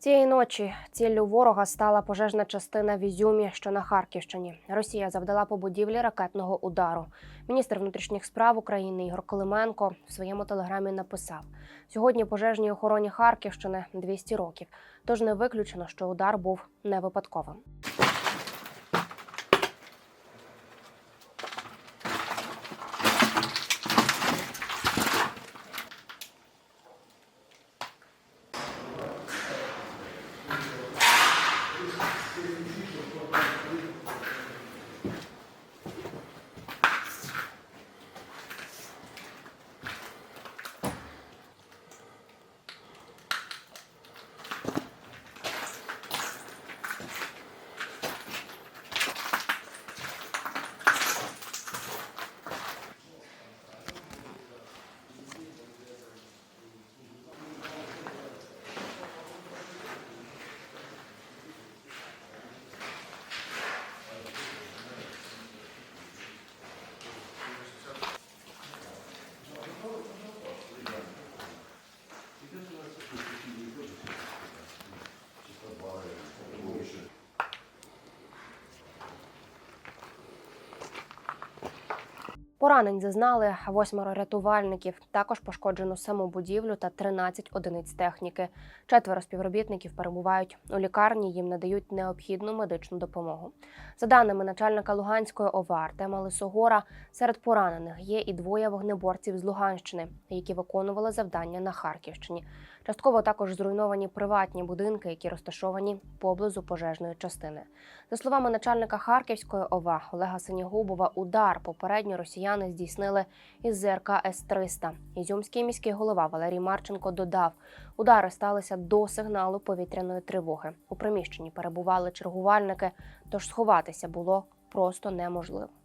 Цієї ночі ціллю ворога стала пожежна частина в Ізюмі, що на Харківщині. Росія завдала по будівлі ракетного удару. Міністр внутрішніх справ України Ігор Колименко в своєму телеграмі написав: сьогодні пожежній охороні Харківщини 200 років. Тож не виключено, що удар був не випадковим. Поранень зазнали восьмеро рятувальників. Також пошкоджено саму будівлю та 13 одиниць техніки. Четверо співробітників перебувають у лікарні. Їм надають необхідну медичну допомогу. За даними начальника Луганської ОВА Артема Лисогора, серед поранених є і двоє вогнеборців з Луганщини, які виконували завдання на Харківщині. Частково також зруйновані приватні будинки, які розташовані поблизу пожежної частини. За словами начальника Харківської ОВА Олега Синігубова, удар попередньо росіяни здійснили із ЗРК С-300. Ізюмський міський голова Валерій Марченко додав, удари сталися до сигналу повітряної тривоги. У приміщенні перебували чергувальники, тож сховатися було просто неможливо.